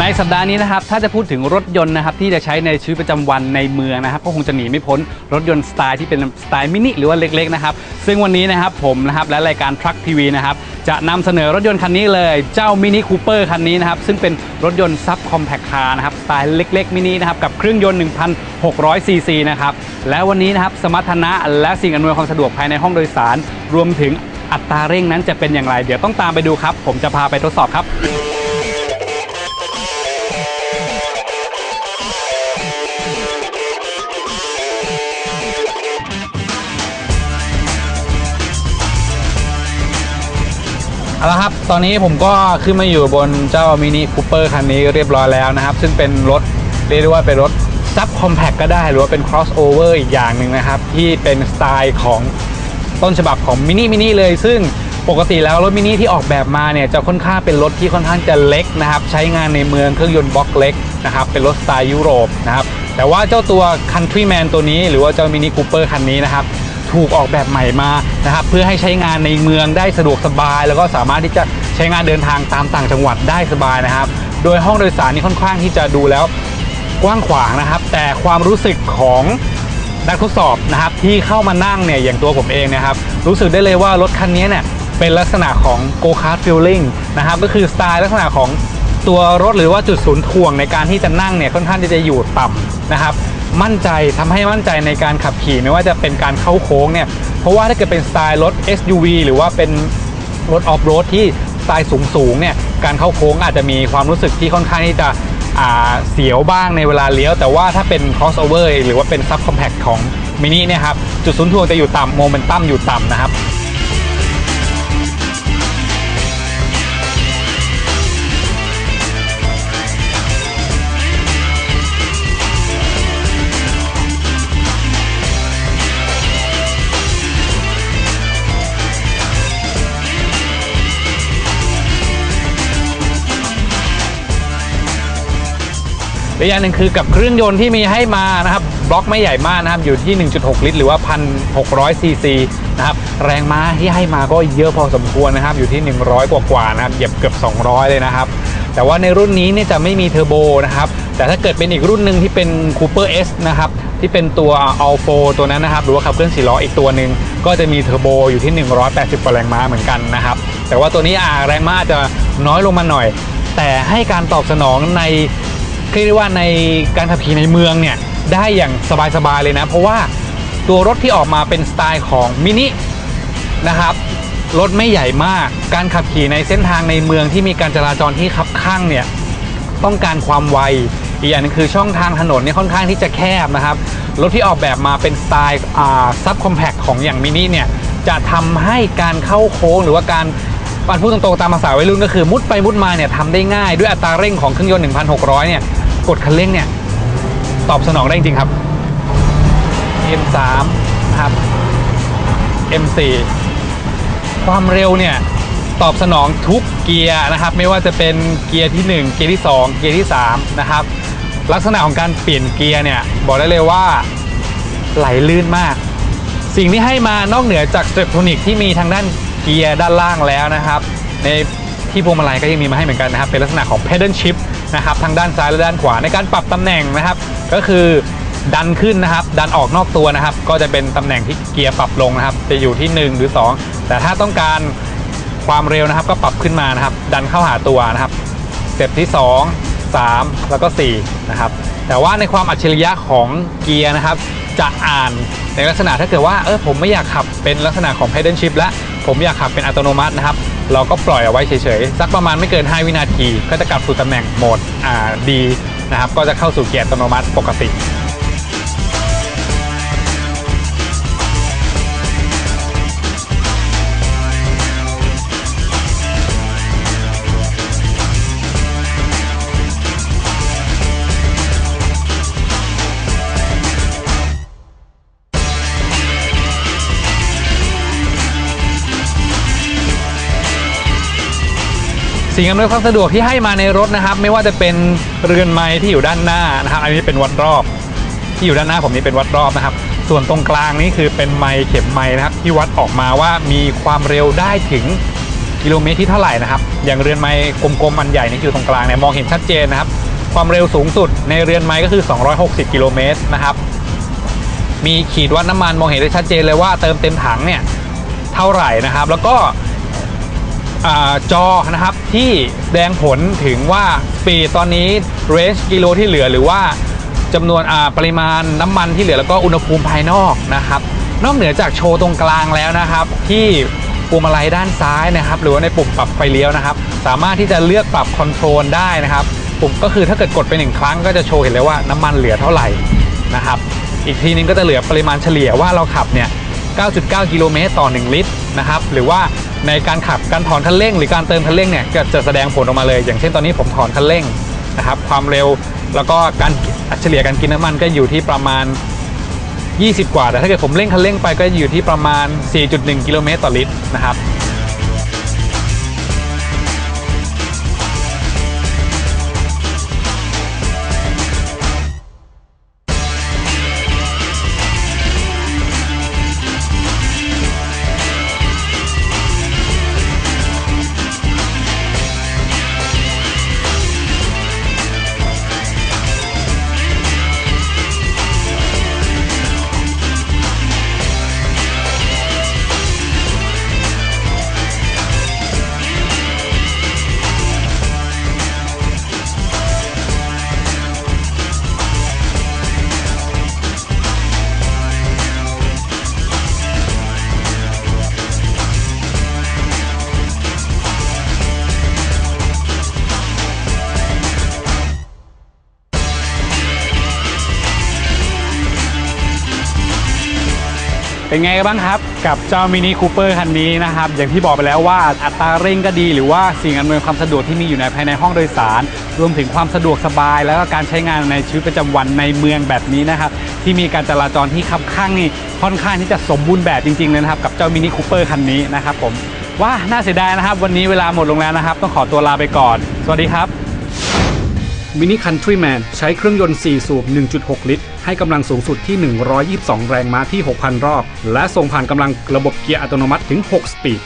ในสัปดาห์นี้นะครับ ถ้าจะพูดถึงรถยนต์นะครับที่จะใช้ในชีวิตประจำวันในเมืองนะครับ ก็คงจะหนีไม่พ้นรถยนต์สไตล์ที่เป็นสไตล์มินิหรือว่าเล็กๆนะครับ ซึ่งวันนี้นะครับผมนะครับและรายการ Truck TV นะครับจะนำเสนอรถยนต์คันนี้เลยเจ้ามินิคูเปอร์คันนี้นะครับ ซึ่งเป็นรถยนต์ซับคอมแพคคาร์นะครับสไตล์เล็กๆมินินะครับกับเครื่องยนต์ 1,600 ซีซีนะครับและวันนี้นะครับสมรรถนะและสิ่งอำนวยความสะดวกภายในห้องโดยสาร รวมถึงอัตราเร่งนั้นจะเป็นอย่างไร เดี๋ยวต้องตามไปดูครับ ผมจะพาไปทดสอบครับ เอาละครับ ตอนนี้ผมก็ขึ้นมาอยู่บนเจ้ามินิคูเปอร์คันนี้เรียบร้อยแล้วนะครับ ซึ่งเป็นรถเรียกได้ว่าเป็นรถซับคอมแพคก็ได้ หรือว่าเป็น cross over อีกอย่างหนึ่งนะครับ ที่เป็นสไตล์ของต้นฉบับของมินิมินิเลย ซึ่งปกติแล้วรถมินิที่ออกแบบมาเนี่ยจะค่อนข้างเป็นรถที่ค่อนข้างจะเล็กนะครับ ใช้งานในเมืองเครื่องยนต์บล็อกเล็กนะครับ เป็นรถสไตล์ยุโรปนะครับ แต่ว่าเจ้าตัว Countryman ตัวนี้ หรือว่าเจ้ามินิคูเปอร์คันนี้นะครับ ถูกออกแบบใหม่มานะครับเพื่อให้ใช้งานในเมืองได้สะดวกสบาย แล้วก็สามารถที่จะใช้งานเดินทางตามต่างจังหวัดได้สบายนะครับ โดยห้องโดยสารนี่ค่อนข้างที่จะดูแล้วกว้างขวางนะครับ แต่ความรู้สึกของนักทดสอบนะครับที่เข้ามานั่งเนี่ยอย่างตัวผมเองนะครับ รู้สึกได้เลยว่ารถคันนี้เนี่ยเป็นลักษณะของโกคาร์ t ฟิลลิ่งนะครับก็คือสไตล์ลักษณะของ ตัวรถหรือว่าจุดศูนย์ถ่วงในการที่จะนั่งเนี่ยค่อนข้างที่จะอยู่ต่ำนะครับมั่นใจทำให้มั่นใจในการขับขี่ไม่ว่าจะเป็นการเข้าโค้งเนี่ยเพราะว่าถ้าเกิดเป็นสไตล์รถ SUV หรือว่าเป็นรถออฟโรดที่สไตล์สูงๆเนี่ยการเข้าโค้งอาจจะมีความรู้สึกที่ค่อนข้างที่จะเสียวบ้างในเวลาเลี้ยว แต่ว่าถ้าเป็น crossover หรือว่าเป็น sub compact ของมินิเนี่ยครับจุดศูนย์ถ่วงจะอยู่ต่ำโมเมนตัมอยู่ต่ำนะครับ และอย่างหนึ่งคือกับเครื่องยนต์ที่มีให้มานะครับบล็อกไม่ใหญ่มากนะครับอยู่ที่ 1.6 ลิตร หรือว่า 1,600 ซีซีนะครับแรงม้าที่ให้มาก็เยอะพอสมควรนะครับอยู่ที่ 100 กว่ากว่านะครับเหยียบเกือบ 200 เลยนะครับ แต่ว่าในรุ่นนี้เนี่ยจะไม่มีเทอร์โบนะครับแต่ถ้าเกิดเป็นอีกรุ่นหนึ่งที่เป็น Cooper S นะครับที่เป็นตัว All 4ตัวนั้นนะครับหรือว่าขับเคลื่อน4ล้ออีกตัวหนึ่งก็จะมีเทอร์โบอยู่ที่ 180 กว่าแรงม้าเหมือนกันนะครับแต่ว่าตัวนี้อ่าแรงม้าจะน้อยลงมาหน่อย แต่ให้การตอบสนองใน เรียกได้ว่าในการขับขี่ในเมืองเนี่ยได้อย่างสบายๆเลยนะ เพราะว่าตัวรถที่ออกมาเป็นสไตล์ของมินินะครับรถไม่ใหญ่มากการขับขี่ในเส้นทางในเมืองที่มีการจราจรที่คับข้างเนี่ยต้องการความไวอีกอย่างหนึงคือช่องทางถนนเนี่ยค่อนข้างที่จะแคบนะครับรถที่ออกแบบมาเป็นสไตล์ซับคอมแพคของอย่างมินิเนี่ยจะทำให้การเข้าโค้งหรือว่าการปันพูดตรงๆตามภาษาวัยรุ่นก็คือมุดไปมุดมาเนี่ยทำได้ง่ายด้วยอัตราเร่งของเครื่องยนต์ 1,600 เนี่ย กดคันเร่งเนี่ย ตอบสนองได้จริงๆครับ M3 นะครับ M4 ความเร็วเนี่ย ตอบสนองทุกเกียร์นะครับ ไม่ว่าจะเป็นเกียร์ที่ 1 เกียร์ที่ 2 เกียร์ที่ 3 นะครับ ลักษณะของการเปลี่ยนเกียร์เนี่ย บอกได้เลยว่าไหลลื่นมาก สิ่งที่ให้มานอกเหนือจากสเตรปโทนิกที่มีทางด้านเกียร์ด้านล่างแล้วนะครับ ใน ที่พวงมาลัยก็ยังมีมาให้เหมือนกันนะครับ เป็นลักษณะของ pedal shift นะครับทางด้านซ้ายและด้านขวาในการปรับตำแหน่งนะครับ ก็คือดันขึ้นนะครับ ดันออกนอกตัวนะครับ ก็จะเป็นตำแหน่งที่เกียร์ปรับลงนะครับ จะอยู่ที่ 1 หรือ 2 แต่ถ้าต้องการความเร็วนะครับ ก็ปรับขึ้นมานะครับ ดันเข้าหาตัวนะครับสเต็ปที่ 2 3 แล้วก็ 4 นะครับ แต่ว่าในความอัจฉริยะของเกียร์นะครับ จะอ่านในลักษณะถ้าเกิดว่าเออผมไม่อยากขับเป็นลักษณะของ pedal shift และผมอยากขับเป็นอัตโนมัตินะครับ เราก็ปล่อยเอาไว้เฉยๆ สักประมาณไม่เกิน 5 วินาที ก็จะกลับสู่ตำแหน่งโหมดดีนะครับ ก็จะเข้าสู่เกียร์อัตโนมัติปกติ สิ่งอำนวยความสะดวกที่ให้มาในรถนะครับ ไม่ว่าจะเป็นเรือนไม้ที่อยู่ด้านหน้านะครับ อันนี้เป็นวัดรอบ ที่อยู่ด้านหน้าผมนี่เป็นวัดรอบนะครับ ส่วนตรงกลางนี่คือเป็นไม้เข็มไม้นะครับ ที่วัดออกมาว่ามีความเร็วได้ถึงกิโลเมตรที่เท่าไหร่นะครับ อย่างเรือนไม้กลมๆมันใหญ่นี่อยู่ตรงกลางเนี่ยมองเห็นชัดเจนนะครับ ความเร็วสูงสุดในเรือนไม้ก็คือ 260 กิโลเมตรนะครับ มีขีดวัดน้ำมันมองเห็นได้ชัดเจนเลยว่าเติมเต็มถังเนี่ยเท่าไหร่นะครับ แล้วก็ จอนะครับที่แสดงผลถึงว่าปีตอนนี้เรนจ์กิโลที่เหลือหรือว่าจำนวนปริมาณน้ำมันที่เหลือแล้วก็อุณหภูมิภายนอกนะครับ นอกเหนือจากโชว์ตรงกลางแล้วนะครับ ที่ปุ่มอะไรด้านซ้ายนะครับ หรือว่าในปุ่มปรับไฟเลี้ยวนะครับ สามารถที่จะเลือกปรับคอนโทรลได้นะครับ ปุ่มก็คือถ้าเกิดกดไปหนึ่งครั้งก็จะโชว์เห็นเลยว่าน้ำมันเหลือเท่าไหร่นะครับ อีกทีนึงก็จะเหลือปริมาณเฉลี่ยว่าเราขับเนี่ย 9.9 กิโลเมตรต่อ 1 ลิตร นะครับหรือว่าในการขับการถอนคันเร่ง หรือการเติมคันเร่งเนี่ยก็จะแสดงผลออกมาเลย อย่างเช่นตอนนี้ผมถอนคันเร่งนะครับความเร็วแล้วก็การเฉลี่ยการกินน้ำมันก็อยู่ที่ประมาณ 20 กว่า แต่ถ้าเกิดผมเร่งคันเร่งไปก็อยู่ที่ประมาณ 4.1 กิโลเมตรต่อลิตรนะครับ เป็นไงบ้างครับ กับเจ้ามินิคูเปอร์คันนี้นะครับ อย่างที่บอกไปแล้วว่าอัตราเร่งก็ดีหรือว่าสิ่งอำนวยความสะดวกที่มีอยู่ในภายในห้องโดยสาร รวมถึงความสะดวกสบาย แล้วก็การใช้งานในชีวิตประจำวันในเมืองแบบนี้นะครับ ที่มีการจราจรที่คับข้างนี่ค่อนข้างที่จะสมบูรณ์แบบจริงๆเลยนะครับ กับเจ้ามินิคูเปอร์คันนี้นะครับผมว่าน่าเสียดายนะครับ วันนี้เวลาหมดลงแล้วนะครับ ต้องขอตัวลาไปก่อน สวัสดีครับ มินิคันทรีแมนใช้เครื่องยนต์ 4 สูบ 1.6 ลิตร ให้กำลังสูงสุดที่ 122 แรงม้าที่ 6,000 รอบ และส่งผ่านกำลังระบบเกียร์อัตโนมัติถึง 6 สปีด